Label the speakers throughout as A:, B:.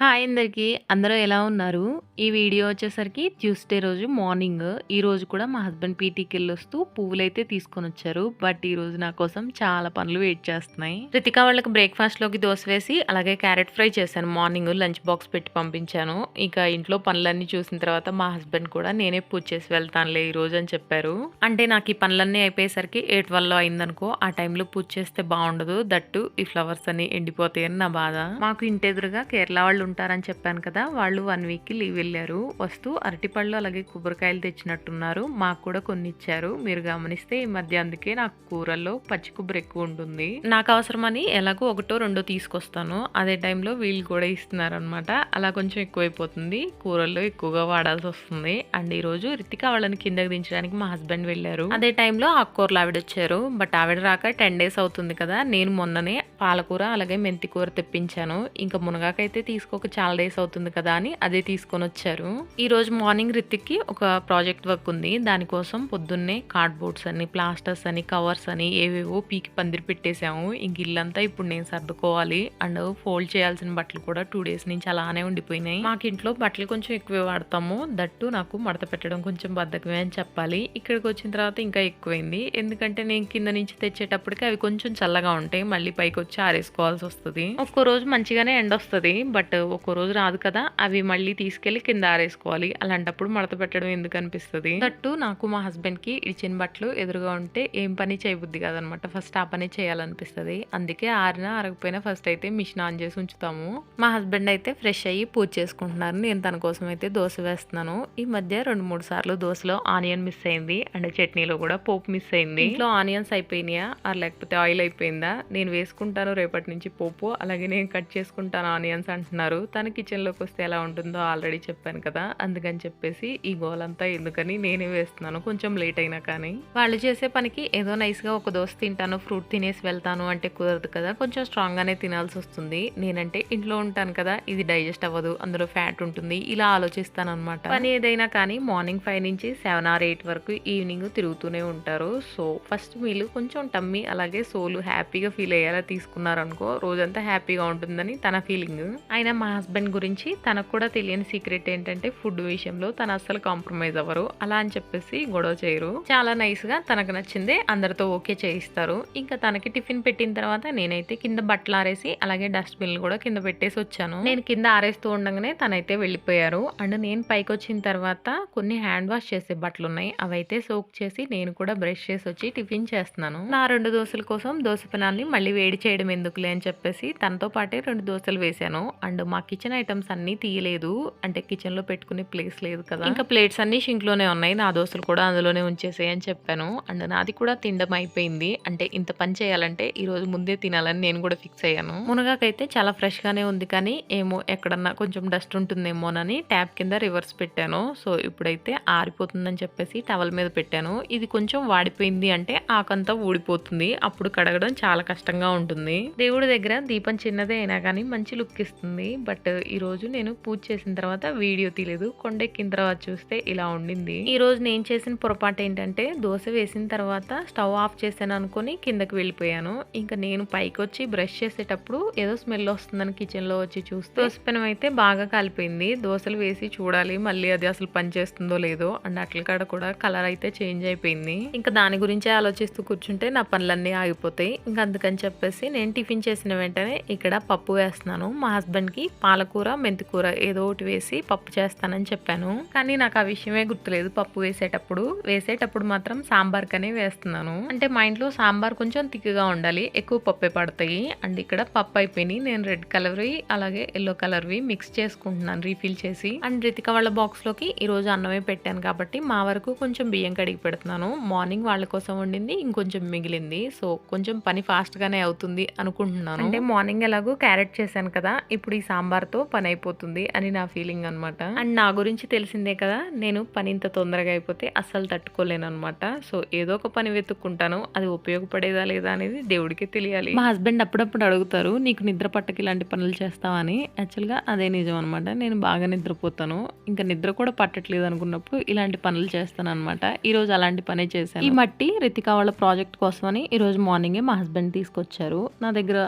A: Hi అందరికీ. అందరూ ఎలా ఉన్నారు? ఈ వీడియో వచ్చేసరికి ట్యూస్డే రోజు మార్నింగ్. ఈ రోజు కూడా మా హస్బెండ్ పీటీకి వెళ్ళొస్తూ పువ్వులు అయితే తీసుకొని వచ్చారు. బట్ ఈ రోజు నా కోసం చాలా పనులు వెయిట్ చేస్తున్నాయి. రితికా వాళ్ళకి బ్రేక్ఫాస్ట్లోకి దోశ వేసి అలాగే క్యారెట్ ఫ్రై చేశాను. మార్నింగ్ లంచ్ బాక్స్ పెట్టి పంపించాను. ఇక ఇంట్లో పనులన్నీ చూసిన తర్వాత మా హస్బెండ్ కూడా నేనే పూజ చేసి వెళ్తానులే ఈ రోజు అని చెప్పారు. అంటే నాకు ఈ పనులన్నీ అయిపోయేసరికి ఎయిట్ వల్ల అయిందనుకో ఆ టైంలో పూజ చేస్తే బాగుండదు. దట్టు ఈ ఫ్లవర్స్ అన్ని ఎండిపోతాయని నా బాధ. మాకు ఇంటెదురుగా కేరళ వాళ్ళు ఉంటారని చెప్పాను కదా వాళ్ళు వన్ వీక్కి లీవ్ వెళ్ళారు. వస్తూ అరటిపళ్ళు అలాగే కొబ్బరికాయలు తెచ్చినట్టున్నారు. మాకు కూడా కొన్ని ఇచ్చారు. మీరు గమనిస్తే ఈ మధ్య అందుకే నాకు కూరల్లో పచ్చి కొబ్బరి ఎక్కువ ఉంటుంది. నాకు అవసరమని ఎలాగో ఒకటో రెండో తీసుకొస్తాను. అదే టైంలో వీళ్ళు కూడా ఇస్తున్నారు అనమాట అలా కొంచెం ఎక్కువైపోతుంది. కూరల్లో ఎక్కువగా వాడాల్సి వస్తుంది. అండ్ ఈ రోజు రితిక వాళ్ళని కిందకి దించడానికి మా హస్బెండ్ వెళ్ళారు. అదే టైంలో ఆకుకూరలు ఆవిడ వచ్చారు. బట్ ఆవిడ రాక టెన్ డేస్ అవుతుంది కదా. నేను మొన్ననే పాలకూర అలాగే మెంతి కూర తెప్పించాను. ఇంకా మునగాకైతే ఒక చాలా డేస్ అవుతుంది కదా అని అదే తీసుకొని వచ్చారు. ఈ రోజు మార్నింగ్ రితిక్కి ఒక ప్రాజెక్ట్ వర్క్ ఉంది. దానికోసం పొద్దున్నే కార్డ్బోర్డ్స్ అని ప్లాస్టర్స్ అని కవర్స్ అని ఏవేవో పీకి పందిరి పెట్టేశాము. ఇంక ఇల్లంతా ఇప్పుడు నేను సర్దుకోవాలి. అండ్ ఫోల్డ్ చేయాల్సిన బట్టలు కూడా టూ డేస్ నుంచి అలానే ఉండిపోయినాయి. మాకు ఇంట్లో బట్టలు కొంచెం ఎక్కువే వాడతాము. దట్టు నాకు మడత పెట్టడం కొంచెం బద్దకమే అని చెప్పాలి. ఇక్కడికి వచ్చిన తర్వాత ఇంకా ఎక్కువైంది. ఎందుకంటే నేను కింద నుంచి తెచ్చేటప్పటికి అవి కొంచెం చల్లగా ఉంటాయి. మళ్ళీ పైకి వచ్చి ఆరేసుకోవాల్సి వస్తుంది. ఒక్కో రోజు మంచిగానే ఎండ వస్తుంది బట్ ఒక్కో రోజు రాదు కదా అవి మళ్ళీ తీసుకెళ్ళి కింద ఆరేసుకోవాలి. అలాంటప్పుడు మడత పెట్టడం ఎందుకు అనిపిస్తుంది? తట్టు నాకు మా హస్బెండ్కి ఇచ్చిన బట్టలు ఎదురుగా ఉంటే ఏం పని చేయబుద్ది కదనమాట. ఫస్ట్ ఆ పని చేయాలనిపిస్తుంది. అందుకే ఆరినా ఆరకపోయినా ఫస్ట్ అయితే మిషన్ ఆన్ చేసి ఉంచుతాము. మా హస్బెండ్ అయితే ఫ్రెష్ అయ్యి పూజ చేసుకుంటున్నారు. నేను తన కోసం అయితే దోశ వేస్తున్నాను. ఈ మధ్య రెండు మూడు సార్లు దోశలో ఆనియన్ మిస్ అయింది. అండ్ చట్నీలో కూడా పోపు మిస్ అయింది. ఇంట్లో ఆనియన్స్ అయిపోయినాయా? ఆర్ లేకపోతే ఆయిల్ అయిపోయిందా? నేను వేసుకుంటాను రేపటి నుంచి పోపు. అలాగే నేను కట్ చేసుకుంటాను ఆనియన్స్ అంటున్నారు. తన కిచెన్లోకి వస్తే ఎలా ఉంటుందో ఆల్రెడీ చెప్పాను కదా. అందుకని చెప్పేసి ఈ గోలంతా ఎందుకని నేనే వేస్తున్నాను. కొంచెం లేట్ అయినా కానీ. వాళ్ళు చేసే పనికి ఏదో నైస్గా ఒక దోశ తింటాను ఫ్రూట్ తినేసి వెళ్తాను అంటే కుదరదు కదా. కొంచెం స్ట్రాంగ్ గానే తినాల్సి వస్తుంది. నేనంటే ఇంట్లో ఉంటాను కదా. ఇది డైజెస్ట్ అవ్వదు. అందులో ఫ్యాట్ ఉంటుంది. ఇలా ఆలోచిస్తాను అనమాట పని ఏదైనా కానీ మార్నింగ్ ఫైవ్ నుంచి సెవెన్ ఆర్ ఎయిట్ వరకు ఈవినింగ్ తిరుగుతూనే ఉంటారు. సో ఫస్ట్ మీరు కొంచెం టమ్మీ అలాగే సోలు హ్యాపీగా ఫీల్ అయ్యేలా తీసుకున్నారనుకో రోజంతా హ్యాపీగా ఉంటుందని తన ఫీలింగ్ అయినా మా హస్బెండ్ గురించి తనకు కూడా తెలియని సీక్రెట్ ఏంటంటే ఫుడ్ విషయంలో తను అస్సలు కాంప్రమైజ్ అవ్వరు. అలా అని చెప్పేసి గొడవ చేయరు. చాలా నైస్గా తనకు నచ్చిందే అందరితో ఓకే చేయిస్తారు. ఇంకా తనకి టిఫిన్ పెట్టిన తర్వాత నేనైతే కింద బట్టలు ఆరేసి అలాగే డస్ట్బిన్ కూడా కింద పెట్టేసి వచ్చాను. నేను కింద ఆరేస్తూ ఉండగానే తనైతే వెళ్ళిపోయారు. అండ్ నేను పైకి వచ్చిన తర్వాత కొన్ని హ్యాండ్ వాష్ చేసే బట్టలు ఉన్నాయి. అవైతే సోక్ చేసి నేను కూడా బ్రష్ చేసి వచ్చి టిఫిన్ చేస్తున్నాను. నా రెండు దోశల కోసం దోశ పెనాల్ని మళ్ళీ వేడి చేయడం ఎందుకులే అని చెప్పేసి తనతో పాటే రెండు దోశలు వేశాను. అండ్ మా కిచెన్ ఐటమ్స్ అన్ని తీయలేదు. అంటే కిచెన్లో పెట్టుకునే ప్లేస్ లేదు కదా. ఇంకా ప్లేట్స్ అన్ని షింక్లోనే ఉన్నాయి. నా దోశలు కూడా అందులోనే ఉంచేసాయి అని చెప్పాను. అండ్ నాది కూడా తినడం అయిపోయింది. అంటే ఇంత పని చేయాలంటే ఈ రోజు ముందే తినాలని నేను కూడా ఫిక్స్ అయ్యాను. మునగాకైతే చాలా ఫ్రెష్ గానే ఉంది కానీ ఏమో ఎక్కడన్నా కొంచెం డస్ట్ ఉంటుందేమోనని ట్యాప్ కింద రివర్స్ పెట్టాను. సో ఇప్పుడైతే ఆరిపోతుందని చెప్పేసి టవల్ మీద పెట్టాను. ఇది కొంచెం వాడిపోయింది అంటే ఆకంతా ఊడిపోతుంది. అప్పుడు కడగడం చాలా కష్టంగా ఉంటుంది. దేవుడి దగ్గర దీపం చిన్నదే అయినా కానీ మంచి లుక్ ఇస్తుంది. బట్ ఈ రోజు నేను పూజ చేసిన తర్వాత వీడియో తీయలేదు. కొండెక్కిన తర్వాత చూస్తే ఇలా ఉండింది. ఈ రోజు నేను చేసిన పొరపాటు ఏంటంటే దోశ వేసిన తర్వాత స్టవ్ ఆఫ్ చేశాను అనుకుని కిందకి వెళ్ళిపోయాను. ఇంకా నేను పైకి వచ్చి బ్రష్ చేసేటప్పుడు ఏదో స్మెల్ వస్తుందని కిచెన్లో వచ్చి చూస్తే దోశపెనం అయితే బాగా కాలిపోయింది. దోశలు వేసి చూడాలి మళ్ళీ అది అసలు పని చేస్తుందో లేదో అండ్ అట్ల కాడ కూడా కలర్ అయితే చేంజ్ అయిపోయింది. ఇంకా దాని గురించే ఆలోచిస్తూ కూర్చుంటే నా పనులన్నీ ఆగిపోతాయి. ఇంకా అందుకని చెప్పేసి నేను టిఫిన్ చేసిన వెంటనే ఇక్కడ పప్పు వేస్తున్నాను. మా హస్బెండ్కి పాలకూర మెంతికూర ఏదో ఒకటి వేసి పప్పు చేస్తానని చెప్పాను. కానీ నాకు ఆ విషయమే గుర్తులేదు పప్పు వేసేటప్పుడు. వేసేటప్పుడు మాత్రం సాంబార్ కనే వేస్తున్నాను. అంటే మా ఇంట్లో సాంబార్ కొంచెం తిక్కుగా ఉండాలి. ఎక్కువ పప్పే పడతాయి. అండ్ ఇక్కడ పప్పు అయిపోయినాయి. నేను రెడ్ కలర్వి అలాగే ఎల్లో కలర్వి మిక్స్ చేసుకుంటున్నాను రీఫిల్ చేసి. అండ్ రితిక వాళ్ళ బాక్స్లోకి ఈ రోజు అన్నమే పెట్టాను కాబట్టి మా వరకు కొంచెం బియ్యం కడిగి పెడుతున్నాను. మార్నింగ్ వాళ్ళ కోసం వండింది ఇంకొంచెం మిగిలింది. సో కొంచెం పని ఫాస్ట్ గానే అవుతుంది అనుకుంటున్నాను. అంటే మార్నింగ్ ఎలాగో క్యారెట్ చేశాను కదా. ఇప్పుడు ఈ సాంబార్తో పని అయిపోతుంది అని నా ఫీలింగ్ అనమాట అండ్ నా గురించి తెలిసిందే కదా నేను పని ఇంత తొందరగా అయిపోతే అస్సలు తట్టుకోలేను అనమాట సో ఏదో ఒక పని వెతుక్కుంటాను అది ఉపయోగపడేదా లేదా అనేది దేవుడికి తెలియాలి. మా హస్బెండ్ అప్పుడప్పుడు అడుగుతారు నీకు నిద్ర పట్టకి ఇలాంటి పనులు చేస్తావని యాక్చువల్గా అదే నిజం అనమాట నేను బాగా నిద్రపోతాను. ఇంకా నిద్ర కూడా పట్టట్లేదు అనుకున్నప్పుడు ఇలాంటి పనులు చేస్తాను అనమాట ఈ రోజు అలాంటి పనే చేశాను. ఈ మట్టి రితికా వాళ్ళ ప్రాజెక్ట్ కోసమని ఈ రోజు మార్నింగే మా హస్బెండ్ తీసుకొచ్చారు. నా దగ్గర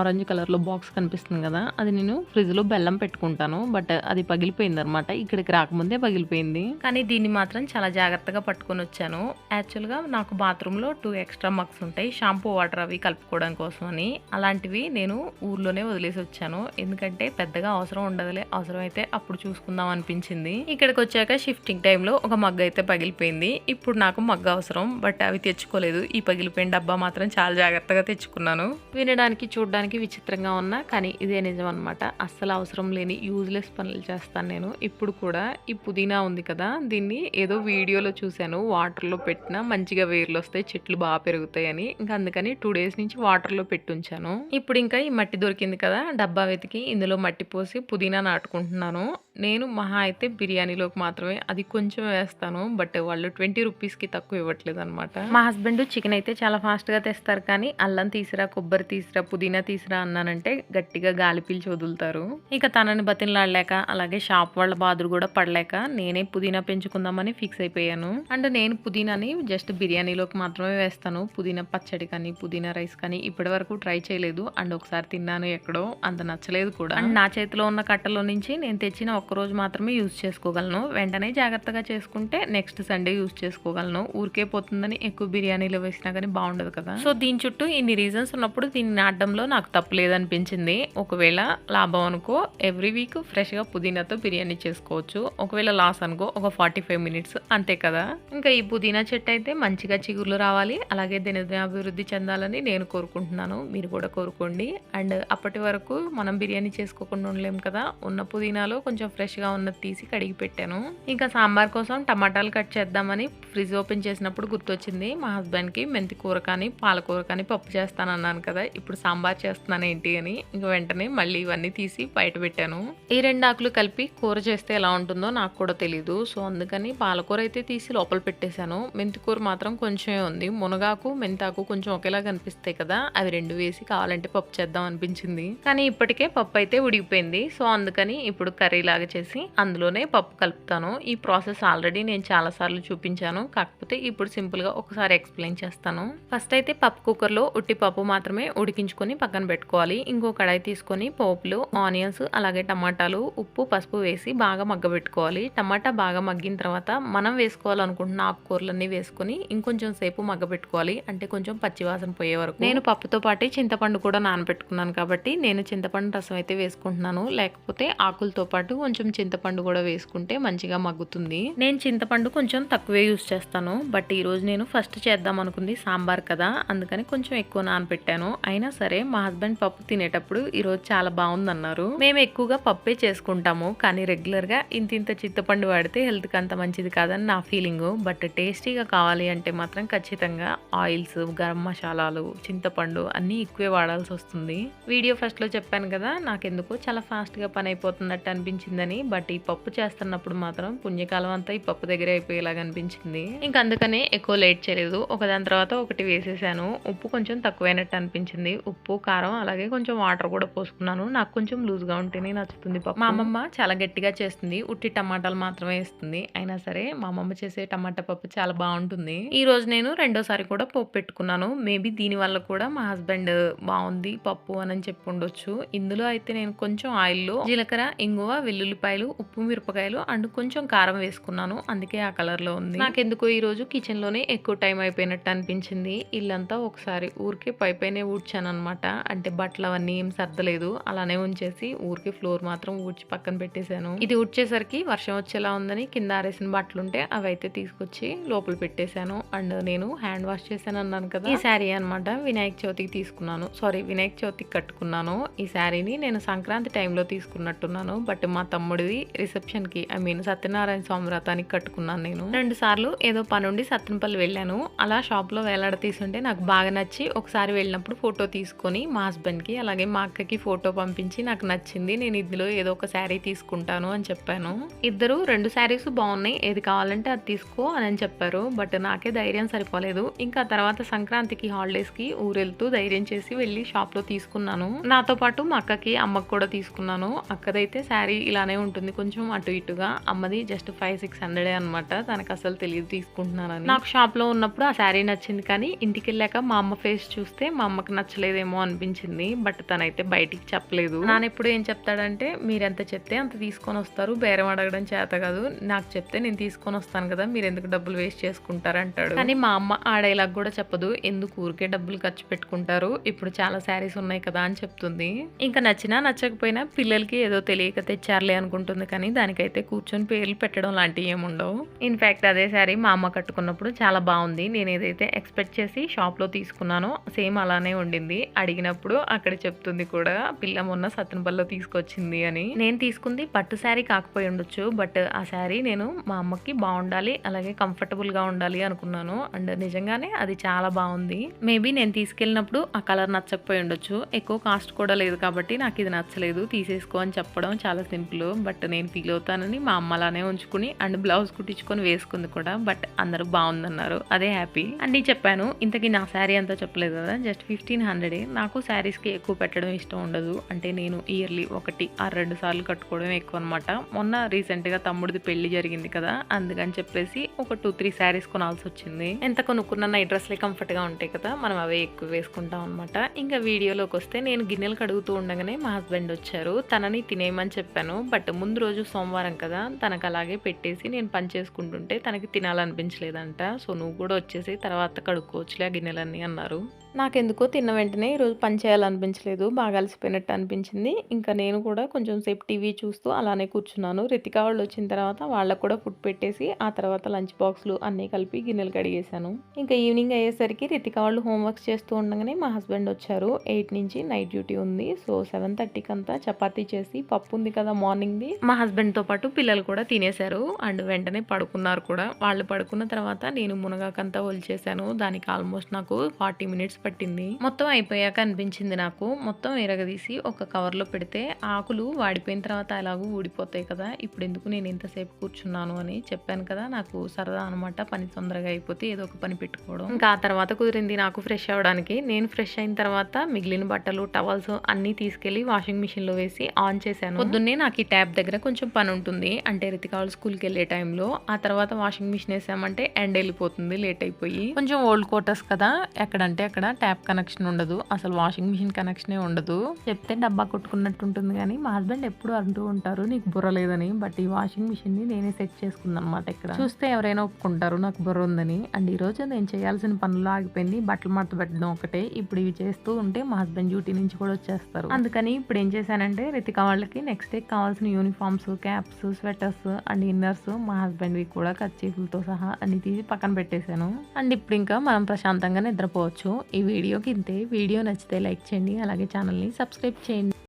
A: ఆరెంజ్ కలర్లో బాక్స్ కనిపిస్తుంది కదా అది నేను ఫ్రిడ్జ్లో బెల్లం పెట్టుకుంటాను బట్ అది పగిలిపోయింది అనమాట ఇక్కడికి రాకముందే పగిలిపోయింది. కానీ దీన్ని మాత్రం చాలా జాగ్రత్తగా పట్టుకొని వచ్చాను. యాక్చువల్గా నాకు బాత్రూంలో టూ ఎక్స్ట్రా మగ్స్ ఉంటాయి షాంపూ వాటర్ అవి కలుపుకోవడం కోసం అని. అలాంటివి నేను ఊర్లోనే వదిలేసి వచ్చాను. ఎందుకంటే పెద్దగా అవసరం ఉండదులే అవసరం అయితే అప్పుడు చూసుకుందాం అనిపించింది. ఇక్కడికి వచ్చాక షిఫ్టింగ్ టైంలో ఒక మగ్గ అయితే పగిలిపోయింది. ఇప్పుడు నాకు మగ్గ అవసరం బట్ అవి తెచ్చుకోలేదు. ఈ పగిలిపోయిన డబ్బా మాత్రం చాలా జాగ్రత్తగా తెచ్చుకున్నాను. వినడానికి చూడడానికి విచిత్రంగా ఉన్నా కానీ ఇదే నిజం అనమాట అస్సలు అవసరం లేని యూజ్లెస్ పనులు చేస్తాను నేను. ఇప్పుడు కూడా ఈ పుదీనా ఉంది కదా దీన్ని ఏదో వీడియోలో చూశాను వాటర్లో పెట్టినా మంచిగా వేర్లు వస్తాయి చెట్లు బాగా పెరుగుతాయని. ఇంకా అందుకని టూ డేస్ నుంచి వాటర్లో పెట్టుంచాను. ఇప్పుడు ఇంకా ఈ మట్టి దొరికింది కదా డబ్బా వెతికి ఇందులో మట్టి పోసి పుదీనా నాటుకుంటున్నాను. నేను మహా అయితే బిర్యానీలోకి మాత్రమే అది కొంచెం వేస్తాను బట్ వాళ్ళు ట్వంటీ రూపీస్కి తక్కువ ఇవ్వట్లేదు అనమాట మా హస్బెండ్ చికెన్ అయితే చాలా ఫాస్ట్గా తెస్తారు కానీ అల్లం తీసిరా కొబ్బరి తీసిరా పుదీనా తీసిరా అన్నానంటే గట్టిగా గాలి పీల్చి వదులుతారు. ఇక తనని బతినలాడలేక అలాగే షాప్ వాళ్ళ బాధలు కూడా పడలేక నేనే పుదీనా పెంచుకుందామని ఫిక్స్ అయిపోయాను. అండ్ నేను పుదీనాని జస్ట్ బిర్యానీలోకి మాత్రమే వేస్తాను. పుదీనా పచ్చడి కానీ పుదీనా రైస్ కానీ ఇప్పటి వరకు ట్రై చేయలేదు. అండ్ ఒకసారి తిన్నాను ఎక్కడో అంత నచ్చలేదు కూడా. అండ్ నా చేతిలో ఉన్న కట్టలో నుంచి నేను తెచ్చిన ఒక ఒక్కరోజు మాత్రమే యూజ్ చేసుకోగలను. వెంటనే జాగ్రత్తగా చేసుకుంటే నెక్స్ట్ సండే యూజ్ చేసుకోగలను. ఊరికే పోతుందని ఎక్కువ బిర్యానీలో వేసినా కానీ బాగుండదు కదా. సో దీని చుట్టూ ఇన్ని రీజన్స్ ఉన్నప్పుడు దీన్ని నాటడంలో నాకు తప్పు లేదనిపించింది. ఒకవేళ లాభం అనుకో ఎవ్రీ వీక్ ఫ్రెష్గా పుదీనాతో బిర్యానీ చేసుకోవచ్చు. ఒకవేళ లాస్ అనుకో ఒక ఫార్టీ ఫైవ్ మినిట్స్ అంతే కదా. ఇంకా ఈ పుదీనా చెట్టు అయితే మంచిగా చిగుర్లు రావాలి. అలాగే దీని అభివృద్ధి చెందాలని నేను కోరుకుంటున్నాను. మీరు కూడా కోరుకోండి. అండ్ అప్పటి వరకు మనం బిర్యానీ చేసుకోకుండా ఉండలేం కదా. ఉన్న పుదీనాలో కొంచెం ఫ్రెష్గా ఉన్నది తీసి కడిగి పెట్టాను. ఇంకా సాంబార్ కోసం టమాటాలు కట్ చేద్దామని ఫ్రిడ్జ్ ఓపెన్ చేసినప్పుడు గుర్తొచ్చింది మా హస్బెండ్కి మెంతి కూర కానీ పాలకూర కానీ పప్పు చేస్తాను అన్నాను కదా ఇప్పుడు సాంబార్ చేస్తున్నాను ఏంటి అని. ఇంకా వెంటనే మళ్ళీ ఇవన్నీ తీసి బయట పెట్టాను. ఈ రెండు ఆకులు కలిపి కూర చేస్తే ఎలా ఉంటుందో నాకు కూడా తెలీదు. సో అందుకని పాలకూర అయితే తీసి లోపల పెట్టేశాను. మెంతి కూర మాత్రం కొంచెమే ఉంది. మునగాకు మెంతాకు కొంచెం ఒకేలా కనిపిస్తాయి కదా అవి రెండు వేసి కావాలంటే పప్పు చేద్దాం అనిపించింది. కానీ ఇప్పటికే పప్పు అయితే ఉడిగిపోయింది సో అందుకని ఇప్పుడు కర్రీ లాగా చేసి అందులోనే పప్పు కలుపుతాను. ఈ ప్రాసెస్ ఆల్రెడీ నేను చాలాసార్లు చూపించాను. కాకపోతే ఇప్పుడు సింపుల్గా ఒకసారి ఎక్స్ప్లెయిన్ చేస్తాను. ఫస్ట్ అయితే పప్పు కుక్కర్లో ఉట్టి పప్పు మాత్రమే ఉడికించుకొని పక్కన పెట్టుకోవాలి. ఇంకో కడాయి తీసుకొని పోపులు ఆనియన్స్ అలాగే టమాటాలు ఉప్పు పసుపు వేసి బాగా మగ్గబెట్టుకోవాలి. టమాటా బాగా మగ్గిన తర్వాత మనం వేసుకోవాలనుకుంటున్న ఆకుకూరలన్నీ వేసుకొని ఇంకొంచెం సేపు మగ్గబెట్టుకోవాలి. అంటే కొంచెం పచ్చివాసన పోయే వరకు. నేను పప్పుతో పాటు చింతపండు కూడా నానబెట్టుకున్నాను కాబట్టి నేను చింతపండు రసం అయితే వేసుకుంటున్నాను. లేకపోతే ఆకులతో పాటు కొంచెం కొంచెం చింతపండు కూడా వేసుకుంటే మంచిగా మగ్గుతుంది. నేను చింతపండు కొంచెం తక్కువే యూస్ చేస్తాను. బట్ ఈరోజు నేను ఫస్ట్ చేద్దాం అనుకుంది సాంబార్ కదా. అందుకని కొంచెం ఎక్కువ నానపెట్టాను అయినా సరే మా హస్బెండ్ పప్పు తినేటప్పుడు ఈరోజు చాలా బాగుంది అన్నారు మేము ఎక్కువగా పప్పే చేసుకుంటాము. కానీ రెగ్యులర్గా ఇంత ఇంత చింతపండు వాడితే హెల్త్కి అంత మంచిది కాదని నా ఫీలింగ్. బట్ టేస్టీగా కావాలి అంటే మాత్రం ఖచ్చితంగా ఆయిల్స్ గరం మసాలాలు చింతపండు అన్నీ ఎక్కువే వాడాల్సి వస్తుంది. వీడియో ఫస్ట్లో చెప్పాను కదా నాకెందుకు చాలా ఫాస్ట్గా పని అయిపోతున్నట్టు అనిపించిందని బట్ ఈ పప్పు చేస్తున్నప్పుడు మాత్రం పుణ్యకాలం అంతా ఈ పప్పు దగ్గర అయిపోయేలాగా అనిపించింది. ఇంకా అందుకనే ఎక్కువ లేట్ చేయలేదు. ఒకదాని తర్వాత ఒకటి వేసేసాను. ఉప్పు కొంచెం తక్కువైనట్టు అనిపించింది. ఉప్పు కారం అలాగే కొంచెం వాటర్ కూడా పోసుకున్నాను. నాకు కొంచెం లూజ్గా ఉంటేనే నచ్చుతుంది పప్పు. మా అమ్మమ్మ చాలా గట్టిగా చేస్తుంది. ఉట్టి టమాటాలు మాత్రమే వేస్తుంది. అయినా సరే మా అమ్మమ్మ చేసే టమాటా పప్పు చాలా బాగుంటుంది. ఈ రోజు నేను రెండోసారి కూడా పప్పు పెట్టుకున్నాను. మేబీ దీని వల్ల కూడా మా హస్బెండ్ బాగుంది పప్పు అని చెప్పి ఉండొచ్చు. ఇందులో అయితే నేను కొంచెం ఆయిల్లో జీలకర్ర ఇంగువ వెల్లుల్లిపాయలు ఉప్పు మిరపకాయలు అండ్ కొంచెం కారం వేసుకున్నాను. అందుకే ఆ కలర్లో ఉంది. నాకెందుకో ఈరోజు కిచెన్లోనే ఎక్కువ టైం అయిపోయినట్టు అనిపించింది. ఇల్లంతా ఒకసారి ఊరికే పైపైనే ఊడ్చాను అనమాట అంటే బట్టలు అవన్నీ ఏం సర్దలేదు. అలానే ఉంచేసి ఊరికే ఫ్లోర్ మాత్రం ఊడ్చి పక్కన పెట్టేశాను. ఇది ఊడ్చేసరికి వర్షం వచ్చేలా ఉందని కింద ఆరేసిన బట్టలుంటే అవి అయితే తీసుకొచ్చి లోపల పెట్టేశాను. అండ్ నేను హ్యాండ్ వాష్ చేశాను అన్నాను కదా. ఈ శారీ అనమాట వినాయక చవితికి తీసుకున్నాను. సారీ వినాయక చవితికి కట్టుకున్నాను. ఈ శారీని నేను సంక్రాంతి టైంలో తీసుకున్నట్టున్నాను. బట్ మా తమ్ముడిది రిసెప్షన్కి ఐ మీన్ సత్యనారాయణ స్వామి వ్రతానికి కట్టుకున్నాను నేను. రెండు సార్లు ఏదో పనుండి సత్యనపల్లి వెళ్ళాను. అలా షాప్లో వేలాడ తీసుంటే నాకు బాగా నచ్చి ఒకసారి వెళ్ళినప్పుడు ఫోటో తీసుకొని మా హస్బెండ్కి అలాగే మా అక్కకి ఫోటో పంపించి నాకు నచ్చింది. నేను ఇందులో ఏదో ఒక శారీ తీసుకుంటాను అని చెప్పాను. ఇద్దరు రెండు శారీస్ బాగున్నాయి. ఏది కావాలంటే అది తీసుకో అని చెప్పారు. బట్ నాకే ధైర్యం సరిపోలేదు. ఇంకా తర్వాత సంక్రాంతికి హాలిడేస్కి ఊరెళ్తూ ధైర్యం చేసి వెళ్ళి షాప్లో తీసుకున్నాను. నాతో పాటు మా అక్కకి అమ్మకి కూడా తీసుకున్నాను. అక్కదైతే శారీ ఇలా బాగానే ఉంటుంది. కొంచెం అటు ఇటుగా. అమ్మది జస్ట్ ఫైవ్ సిక్స్ హండ్రెడే అనమాట తనకు అసలు తెలియదు తీసుకుంటున్నానని. నాకు షాప్లో ఉన్నప్పుడు ఆ శారీ నచ్చింది కానీ ఇంటికి వెళ్ళాక మా అమ్మ ఫేస్ చూస్తే మా అమ్మకి నచ్చలేదేమో అనిపించింది. బట్ తనైతే బయటికి చెప్పలేదు. నాన్న ఎప్పుడు ఏం చెప్తాడంటే మీరు ఎంత చెప్తే అంత తీసుకొని వస్తారు. బేరం అడగడం చేత కాదు. నాకు చెప్తే నేను తీసుకొని వస్తాను కదా. మీరు ఎందుకు డబ్బులు వేస్ట్ చేసుకుంటారు? అంటాడు. కానీ మా అమ్మ ఆ డైలాగ్ కూడా చెప్పదు. ఎందుకు ఊరికే డబ్బులు ఖర్చు పెట్టుకుంటారు? ఇప్పుడు చాలా శారీస్ ఉన్నాయి కదా అని చెప్తుంది. ఇంకా నచ్చినా నచ్చకపోయినా పిల్లలకి ఏదో తెలియక తెచ్చారులే అనుకుంటుంది కానీ దానికైతే కూర్చొని పేర్లు పెట్టడం లాంటివి ఏముండవు ఇన్ఫ్యాక్ట్ అదే శారీ మా అమ్మ కట్టుకున్నప్పుడు చాలా బాగుంది. నేను ఏదైతే ఎక్స్పెక్ట్ చేసి షాప్లో తీసుకున్నానో సేమ్ అలానే ఉండింది. అడిగినప్పుడు అక్కడ చెప్తుంది కూడా పిల్ల మొన్న సత్నపల్లో తీసుకొచ్చింది అని. నేను తీసుకుంది పట్టు శారీ కాకపోయి ఉండొచ్చు బట్ ఆ శారీ నేను మా అమ్మకి బాగుండాలి అలాగే కంఫర్టబుల్గా ఉండాలి అనుకున్నాను. అండ్ నిజంగానే అది చాలా బాగుంది. మేబీ నేను తీసుకెళ్ళినప్పుడు ఆ కలర్ నచ్చకపోయి ఉండొచ్చు. ఎక్కువ కాస్ట్ కూడా లేదు కాబట్టి నాకు ఇది నచ్చలేదు. తీసేసుకో అని చెప్పడం చాలా సింపుల్ బట్ నేను ఫీల్ అవుతానని మా అమ్మ అలానే ఉంచుకుని అండ్ బ్లౌజ్ కుట్టించుకొని వేసుకుంది కూడా బట్ అందరూ బాగుందన్నారు. అదే హ్యాపీ అన్ని చెప్పాను ఇంతకీ నా శారీ అంతా చెప్పలేదు కదా జస్ట్ ఫిఫ్టీన్ హండ్రెడ్ నాకు శారీస్కి ఎక్కువ పెట్టడం ఇష్టం ఉండదు. అంటే నేను ఇయర్లీ ఒకటి ఆ రెండు సార్లు కట్టుకోవడం ఎక్కువ అనమాట మొన్న రీసెంట్గా తమ్ముడిది పెళ్ళి జరిగింది కదా అందుకని చెప్పేసి ఒక టూ త్రీ శారీస్ కొనాల్సి వచ్చింది. ఎంత కొనుక్కున్న నైట్ డ్రెస్లే కంఫర్ట్గా ఉంటాయి కదా మనం అవే ఎక్కువ వేసుకుంటాం అనమాట ఇంకా వీడియోలోకి వస్తే నేను గిన్నెలు కడుగుతూ ఉండగానే మా హస్బెండ్ వచ్చారు. తనని తినేయమని చెప్పాను బట్ ముందు రోజు సోమవారం కదా తనకు అలాగే పెట్టేసి నేను పని చేసుకుంటుంటే తనకి తినాలనిపించలేదంట. సో నువ్వు కూడా వచ్చేసి తర్వాత కడుక్కోవచ్చులే ఆ గిన్నెలన్నీ అన్నారు. నాకెందుకో తిన్న వెంటనే ఈరోజు పని చేయాలనిపించలేదు బాగా అలసిపోయినట్టు అనిపించింది. ఇంకా నేను కూడా కొంచెం సేపు టీవీ చూస్తూ అలానే కూర్చున్నాను. రితికా వాళ్ళు వచ్చిన తర్వాత వాళ్ళకు కూడా ఫుడ్ పెట్టేసి ఆ తర్వాత లంచ్ బాక్స్లు అన్నీ కలిపి గిన్నెలు కడిగేశాను. ఇంకా ఈవినింగ్ అయ్యేసరికి రితికా వాళ్ళు హోంవర్క్స్ చేస్తూ ఉండగానే మా హస్బెండ్ వచ్చారు. ఎయిట్ నుంచి నైట్ డ్యూటీ ఉంది. సో సెవెన్ థర్టీకి అంతా చపాతీ చేసి పప్పు ఉంది కదా మార్నింగ్ది. మా హస్బెండ్తో పాటు పిల్లలు కూడా తినేశారు. అండ్ వెంటనే పడుకున్నారు కూడా. వాళ్ళు పడుకున్న తర్వాత నేను మునగాకంతా ఒలిచేశాను. దానికి ఆల్మోస్ట్ నాకు ఫార్టీ మినిట్స్ పట్టింది. మొత్తం అయిపోయాక అనిపించింది నాకు. మొత్తం ఎరగదీసి ఒక కవర్లో పెడితే ఆకులు వాడిపోయిన తర్వాత అలాగూ ఊడిపోతాయి కదా. ఇప్పుడు ఎందుకు నేను ఇంతసేపు కూర్చున్నాను అని చెప్పాను కదా. నాకు సరదా అనమాట పని తొందరగా అయిపోతే ఏదో ఒక పని పెట్టుకోవడం. ఇంకా ఆ తర్వాత కుదిరింది నాకు ఫ్రెష్ అవ్వడానికి. నేను ఫ్రెష్ అయిన తర్వాత మిగిలిన బట్టలు టవల్స్ అన్ని తీసుకెళ్ళి వాషింగ్ మిషన్లో వేసి ఆన్ చేశాను. పొద్దున్నే నాకు ఈ ట్యాప్ దగ్గర కొంచెం పని ఉంటుంది. అంటే రితిక స్కూల్కి వెళ్ళే టైంలో. ఆ తర్వాత వాషింగ్ మిషన్ వేసామంటే ఎండ్ వెళ్ళిపోతుంది లేట్ అయిపోయి. కొంచెం ఓల్డ్ క్వార్టర్స్ కదా. ఎక్కడంటే అక్కడ ట్యాప్ కనెక్షన్ ఉండదు. అసలు వాషింగ్ మిషన్ కనెక్షనే ఉండదు. చెప్తే డబ్బా కొట్టుకున్నట్టు ఉంటుంది కానీ మా హస్బెండ్ ఎప్పుడు అంటూ ఉంటారు నీకు బుర్ర లేదని బట్ ఈ వాషింగ్ మిషన్ని నేనే సెట్ చేసుకుంది అనమాట ఇక్కడ. చూస్తే ఎవరైనా ఒప్పుకుంటారు నాకు బుర్ర ఉందని. అండ్ ఈ రోజు నేను చేయాల్సిన పనులు ఆగిపోయింది బట్టలు మడత పెట్టడం ఒకటే. ఇప్పుడు ఇవి చేస్తూ ఉంటే మా హస్బెండ్ డ్యూటీ నుంచి కూడా వచ్చేస్తారు. అందుకని ఇప్పుడు ఏం చేశానంటే రితిక వాళ్ళకి నెక్స్ట్ డే కావాల్సిన uniforms caps sweaters and inners మా హస్బెండ్వి కూడా కచ్చీఫులతో సహా అన్ని తీసి పక్కన పెట్టేశాను. అండ్ ఇప్పుడు ఇంకా మనం ప్రశాంతంగా నిద్రపోవచ్చు. ఈ వీడియోకి ఇంతే వీడియో నచ్చితే లైక్ చేయండి అలాగే ఛానల్ని సబ్స్క్రైబ్ చేయండి.